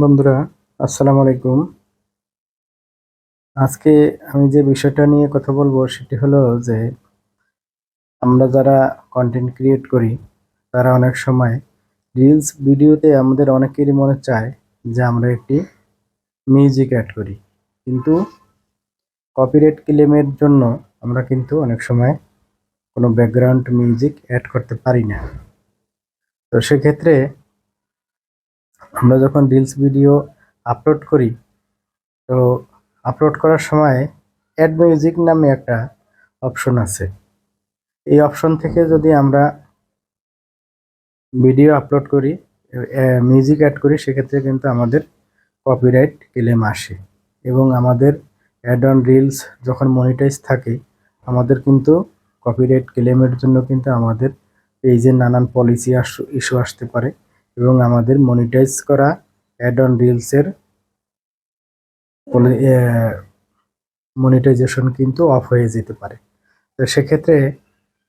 বন্ধুরা, আসসালামু আলাইকুম। আজকে আমি যে বিষয়টা নিয়ে কথা বলব সেটি হলো যে, আমরা যারা কন্টেন্ট ক্রিয়েট করি, তারা অনেক সময় রিলস ভিডিওতে আমাদের অনেকেরই মনে চায় যে আমরা একটি মিউজিক অ্যাড করি। কিন্তু কপিরাইট ক্লেমের জন্য আমরা কিন্তু অনেক সময় কোনো ব্যাকগ্রাউন্ড মিউজিক অ্যাড করতে পারি না। তো সেক্ষেত্রে আমরা যখন রিলস ভিডিও আপলোড করি, তো আপলোড করার সময় অ্যাড মিউজিক নামে একটা অপশন আছে। এই অপশন থেকে যদি আমরা ভিডিও আপলোড করি মিউজিক অ্যাড করি, সেক্ষেত্রে কিন্তু আমাদের কপিরাইট ক্লেম আসে এবং আমাদের অ্যাড অন রিলস যখন মনিটাইজ থাকে, আমাদের কিন্তু কপিরাইট ক্লেমের জন্য কিন্তু আমাদের পেজে নানান পলিসি ইস্যু আসতে পারে। এবং আমাদের মনিটাইজ করা অ্যাড অন রিলসের মনিটাইজেশন কিন্তু অফ হয়ে যেতে পারে। তো সেক্ষেত্রে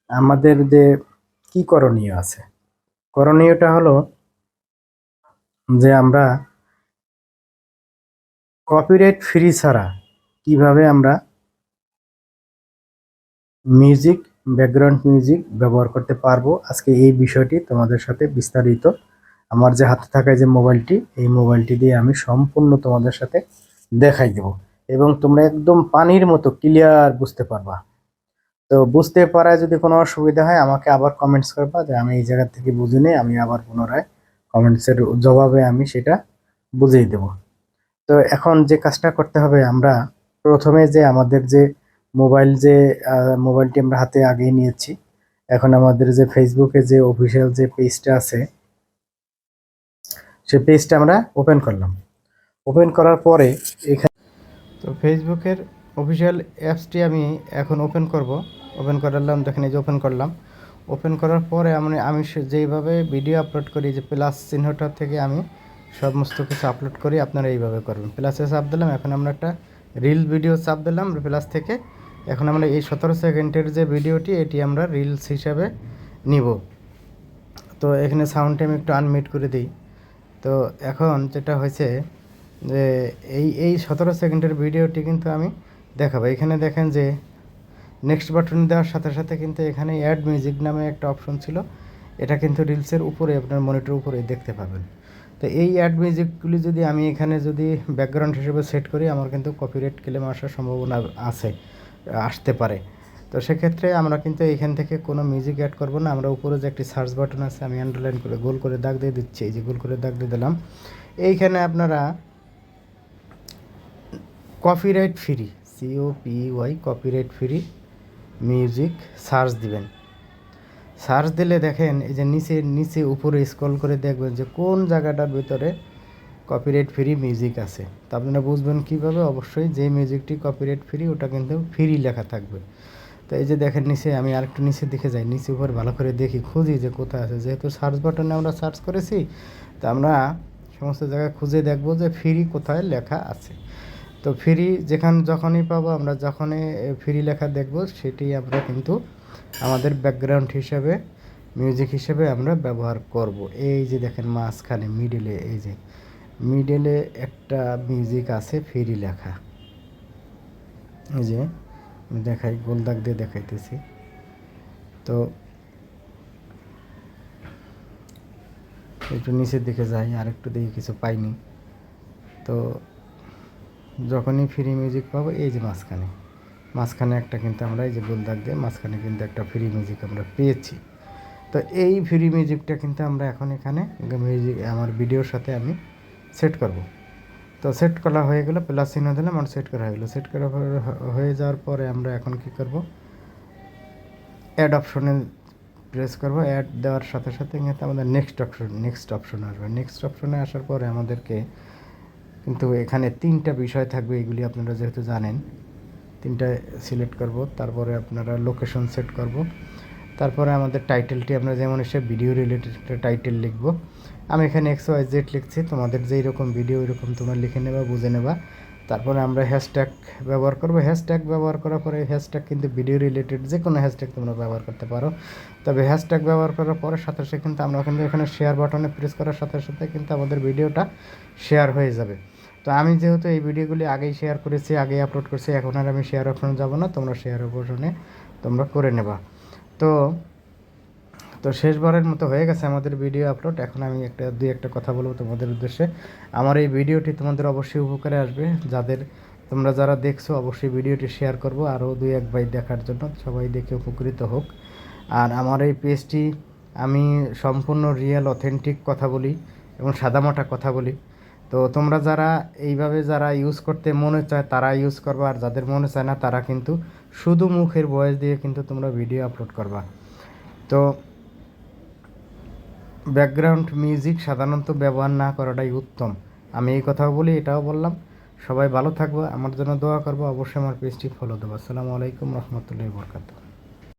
আমাদের যে কি করণীয় আছে? করণীয়টা হলো যে আমরা কপিরাইট ফ্রি ছাড়া কীভাবে আমরা মিউজিক ব্যাকগ্রাউন্ড মিউজিক ব্যবহার করতে পারব? আজকে এই বিষয়টি তোমাদের সাথে বিস্তারিত আমার যে হাতে থাকা যে মোবাইলটি, এই মোবাইলটি দিয়ে আমি সম্পূর্ণ তোমাদের সাথে দেখাই দেব। এবং তোমরা একদম পানির মতো ক্লিয়ার বুঝতে পারবা। তো বুঝতে পারায় যদি কোনো অসুবিধা হয়, আমাকে আবার কমেন্টস করবা যে আমি এই জায়গা থেকে বুঝি নেই, আমি আবার পুনরায় কমেন্টসের জবাবে আমি সেটা বুঝিয়ে দেব। তো এখন যে কাজটা করতে হবে আমরা, প্রথমে যে আমাদের যে মোবাইল যে মোবাইলটি আমরা হাতে আগিয়ে নিয়েছি, এখন আমাদের যে ফেসবুকে যে অফিসিয়াল যে পেজটা আছে সে পেজটা আমরা ওপেন করলাম। ওপেন করার পরে এখানে তো ফেসবুকের অফিসিয়াল অ্যাপসটি আমি এখন ওপেন করব। ওপেন করালাম, দেখেন এই যে ওপেন করলাম। ওপেন করার পরে আমি আমি যেইভাবে ভিডিও আপলোড করি, যে প্লাস চিহ্নটা থেকে আমি সমস্ত কিছু আপলোড করি, আপনারা এইভাবে করবেন। প্লাসে চাপ দিলাম, এখন আমরা একটা রিল ভিডিও চাপ দিলাম প্লাস থেকে। এখন আমরা এই সতেরো সেকেন্ডের যে ভিডিওটি এটি আমরা রিলস হিসাবে নিব। তো এখানে সাউন্ডটা আমি একটু আনমিট করে দিই। তো এখন যেটা হয়েছে যে এই এই সতেরো সেকেন্ডের ভিডিওটি কিন্তু আমি দেখাবো। এখানে দেখেন যে নেক্সট বাটন দেওয়ার সাথে সাথে কিন্তু এখানে অ্যাড মিউজিক নামে একটা অপশন ছিল। এটা কিন্তু রিলসের উপরে, আপনার মনিটর উপরে দেখতে পাবেন। তো এই অ্যাড মিউজিকগুলি যদি আমি এখানে যদি ব্যাকগ্রাউন্ড হিসেবে সেট করি, আমার কিন্তু কপিরাইট ক্লেম আসার সম্ভাবনা আছে, আসতে পারে। তো সেক্ষেত্রে আমরা কিন্তু এখান থেকে কোনো মিউজিক অ্যাড করব না। আমরা উপরে যে একটি সার্চ বাটন আছে, আমি আন্ডারলাইন করে গোল করে দাগ দিয়ে দিচ্ছি, এই যে গোল করে দাগ দিয়ে দিলাম। এইখানে আপনারা copyright free C O P Y copyright free music search দিবেন। সার্চ দিলে দেখেন, এই যে নিচে নিচে উপরে স্ক্রল করে দেখবেন যে কোন জায়গাটার ভিতরে কপিরাইট ফ্রি মিউজিক আছে। তা আপনারা বুঝবেন কীভাবে? অবশ্যই যে মিউজিকটি কপিরাইট ফ্রি ওটা কিন্তু ফ্রি লেখা থাকবে। তো এই যে দেখেন নিচে, আমি আরেকটু নিচের দিকে যাই, নিচে উপর ভালো করে দেখি, খুঁজি যে কোথায় আছে। যেহেতু সার্চ বাটনে আমরা সার্চ করেছি, তো আমরা সমস্ত জায়গায় খুঁজে দেখব যে ফ্রি কোথায় লেখা আছে। তো ফ্রি যেখান যখনই পাবো, আমরা যখনই ফ্রি লেখা দেখব, সেটি আমরা কিন্তু আমাদের ব্যাকগ্রাউন্ড হিসাবে মিউজিক হিসেবে আমরা ব্যবহার করব। এই যে দেখেন মাঝখানে মিডিলে এই যে মিডলে একটা মিউজিক আছে ফ্রি লেখা। এই যে আমি দেখাই গোল দাগ দিয়ে দেখাইতেছি। তো একটু নিচের দিকে যাই, আর একটু দেখি কিছু পাইনি। তো যখনই ফ্রি মিউজিক পাবো, এই যে মাঝখানে। মাঝখানে একটা কিন্তু আমরা, এই যে গোল দাগ দিয়ে মাঝখানে কিন্তু একটা ফ্রি মিউজিক আমরা পেয়েছি। তো এই ফ্রি মিউজিকটা কিন্তু আমরা এখন এখানে মিউজিক আমার ভিডিওর সাথে আমি সেট করব। তো সেট করা হয়ে গেলো প্লাস চিহ্ন দিলাম আর সেট করা হয়ে গেলো। সেট করা হয়ে যাওয়ার পরে আমরা এখন কি করব? অ্যাড অপশনে প্রেস করব। অ্যাড দেওয়ার সাথে সাথে কিন্তু আমাদের নেক্সট অপশন নেক্সট অপশন আসবে। নেক্সট অপশনে আসার পরে আমাদেরকে কিন্তু এখানে তিনটা বিষয় থাকবে, এগুলি আপনারা যেহেতু জানেন, তিনটা সিলেক্ট করব। তারপরে আপনারা লোকেশন সেট করব। তারপরে আমাদের টাইটেলটি আমরা যেমন এসে ভিডিও রিলেটেড একটা টাইটেল লিখব। আমি এখানে এক্স ওয়াই জেড লিখছি, তোমাদের যেই রকম ভিডিও এরকম তোমরা লিখে নেবা, বুঝে নেবা। তারপরে আমরা হ্যাশট্যাগ ব্যবহার করব। হ্যাশট্যাগ ব্যবহার করার পরে হ্যাশট্যাগ কিন্তু ভিডিও রিলেটেড যে কোনো হ্যাশট্যাগ তোমরা ব্যবহার করতে পারো। তবে হ্যাশট্যাগ ব্যবহার করার পরে সাথে সাথে কিন্তু আমরা কিন্তু এখানে শেয়ার বাটনে প্রেস করার সাথে সাথে কিন্তু আমাদের ভিডিওটা শেয়ার হয়ে যাবে। তো আমি যেহেতু এই ভিডিওগুলি আগেই শেয়ার করেছি, আগেই আপলোড করেছি, এখন আর আমি শেয়ার অপশনে যাব না, তোমরা শেয়ার অপশনে তোমরা করে নেবা। তো তো শেষবারের মতো হয়ে গেছে আমাদের ভিডিও আপলোড এখন আমি একটা, দুই একটা কথা বলব তোমাদের উদ্দেশ্যে। আমার এই ভিডিওটি তোমাদের অবশ্যই উপকারে আসবে। যাদের তোমরা যারা দেখছ, অবশ্যই ভিডিওটি শেয়ার করব আরও দুই, এক ভাই দেখার জন্য। সবাই দেখে উপকৃত হোক। আর আমার এই পেজটি আমি সম্পূর্ণ রিয়েল অথেন্টিক কথা বলি এবং সাদামাটা কথা বলি। তো তোমরা যারা, এইভাবে যারা ইউজ করতে মনে চায়, তারা ইউজ করবা। আর যাদের মনে চায় না, তারা কিন্তু শুধু মুখের বয়স দিয়ে কিন্তু তোমরা ভিডিও আপলোড করবা। তো ব্যাকগ্রাউন্ড মিউজিক সাধারণত ব্যবহার না করাটাই উত্তম। আমি এই কথাও বলি, এটাও বললাম। সবাই ভালো থাকব, আমার জন্য দোয়া করব, অবশ্যই আমার পেজটি ফলো দেবো। আসসালামু আলাইকুম, রহমতুল্লাহ বরকাত